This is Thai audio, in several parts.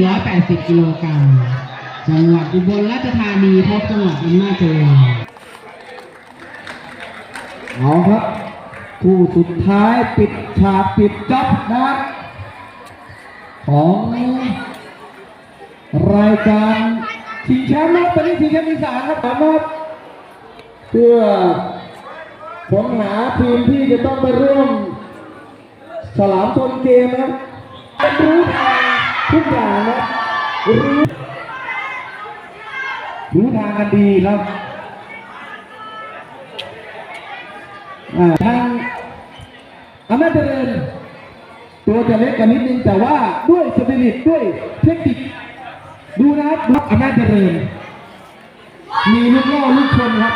480 กิโลกรัม จังหวัดอุบลราชธานีพบจังหวัดอำนาจเจริญเอาครับคู่สุดท้ายปิดฉากปิดจ็อบนะครับของรายการชิงแชมป์นะตอนนี้ชิงแชมป์อีสานครับสามารถเพื่อค้นหาทีมที่จะต้องไปร่วมฉลามชนเกมนะครับรู้ทาง ทุกอย่างนะรู้รู้ทางกันดีครับทางอำนาจเจริญตัวจะเล็กกันนิดนึงแต่ว่าด้วยสปิริตด้วยเทคนิคดูนะครับอำนาจเจริญ มีลูกล่อลูกชนครับ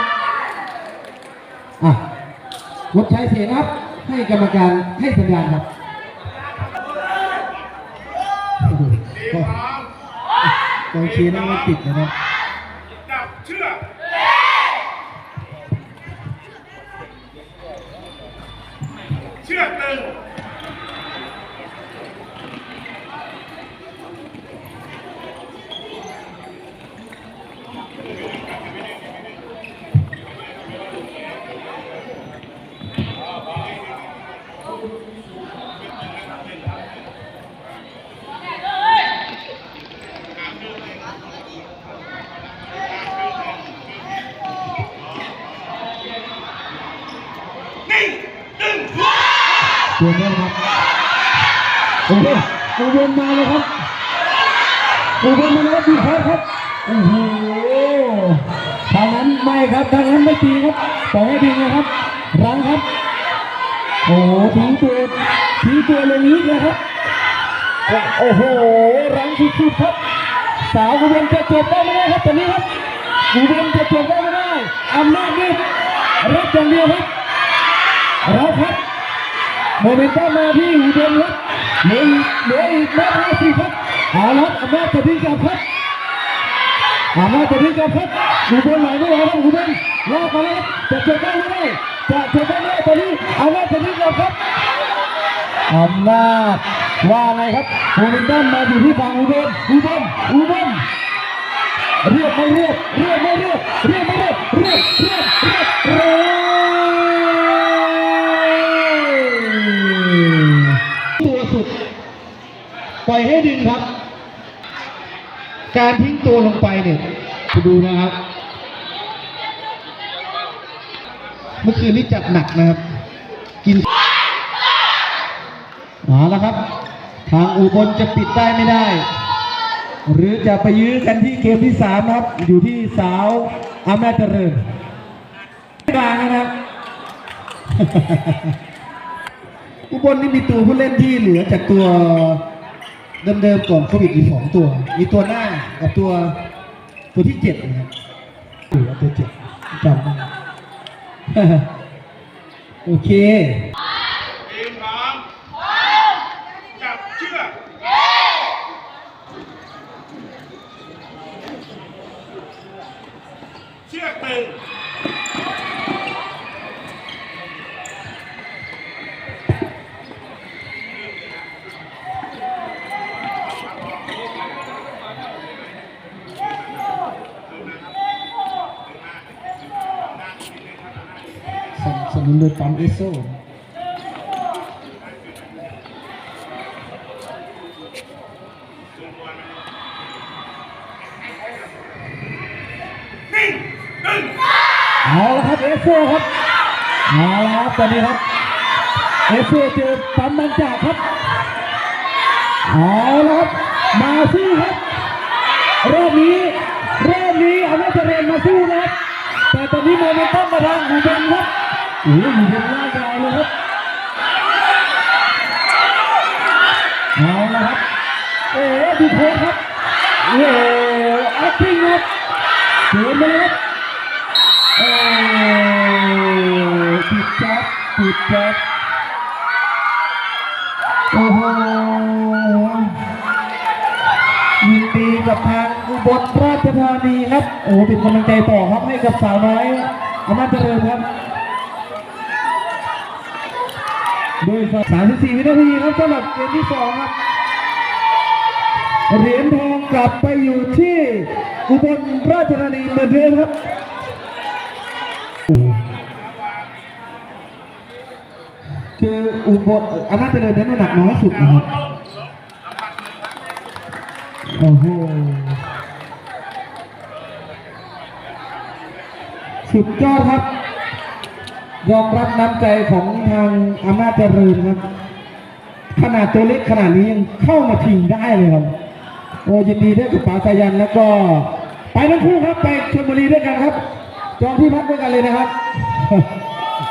อะงดใช้เสียงครับให้กรรมการให้สัญญาณครับโอ้โห ก็กองเชียร์นั่งไม่ติดนะครับจับเชือกเชือกหนึ่ง เชิญได้ครับโอ้โหอุบลมาเลยครับโอุบลมาแล้วดีครับครับโอ้โหทางนั้นไม่ครับทางนั้นไม่ตีครับปล่อยให้ดีนะครับรังครับโอ้โหทิ้งตัวทิ้งตัวเลยนิดเลยครับโอ้โหรังสุดๆครับ สาวอุบลจะจบได้ไม่ได้ครับตอนนี้ครับอุบลจะจบได้ไม่ได้อำนาจนี่รับอย่างเดียวครับรับครับ โมเมนตัมมาที่อุบลครับเหลืออีกเหลืออีกแม่ห้าสิบครับเอาละครับอำนาจจะทิ้งกับครับอำนาจจะทิ้งกับครับอุบลไหลไม่ไหวครับอุบลลากมาแล้วจะจบได้ไม่ได้จะจบได้ไหมตอนนี้อำนาจจะทิ้งกับครับอำนาจว่าไงครับโมเมนตัมมาอยู่ที่ฝั่งอุบลอุบลอุบลเรียบไม่เรียบเรียบไม่เรียบเรียบไม่ อยให้ดึงครับ การทิ้งตัวลงไปเนี่ยไปดูนะครับ เมื่อคืนนี้จัดหนักนะครับ กินเอาละครับ ทางอุบลจะปิดได้ไม่ได้ หรือจะไปยื้อกันที่เกมที่สามครับ อยู่ที่สาวอำนาจเจริญกลางนะครับอุบลนี่มีตัวผู้เล่นที่เหลือจากตัว เดิมๆก่อนโควิดอีสองตัว มีตัวหน้ากับตัวตัวที่เจ็ดนะครับเหลือตัวเจ็ดจำได้โอเคทีมพร้อมจับเชือกเชือกหนึ่ง สนับสนุนโดยปั๊มเอสโซนิ่งหนึ่งเอาละครับเอสโซครับเอาละครับตอนนี้ครับเอสโซเจอปั๊มมันจากครับเอาละครับมาสู้ครับรอบนี้รอบนี้อำนาจเจริญมาสู้นะครับแต่ตอนนี้โมเมนตัมมาทางอุบลครับ โอ้ยอุบลล่างยาวเลยครับเอาละครับโอ้โหดูโค้ครับโอ้โหอัพปิ้งครับเกินไปเลยครับโอ้ปิดจ็อบปิดจ็อบโอ้โหยินดีกับทางอุบลราชธานีครับโอ้โหเป็นกำลังใจต่อครับให้กับสาวน้อยอำนาจเจริญครับ โดย34วินาทีครับสำหรับเกมที่สองครับ เหรียญทองกลับไปอยู่ที่อุบลราชธานีเหมือนเดิมครับคืออุบลอำนาจเจริญนั้น้ำหนักน้อยสุดนะครับโอ้โหสุดยอดครับ ยอมรับน้ำใจของทางอำนาจเจริญครับ ขนาดตัวเล็กขนาดนี้ยังเข้ามาชิงได้เลยครับโอ้ยินดีด้วยกับป๋าสายันแล้วก็ ไปทั้งคู่ครับไปชลบุรีด้วยกันครับจองที่พักด้วยกันเลยนะครับ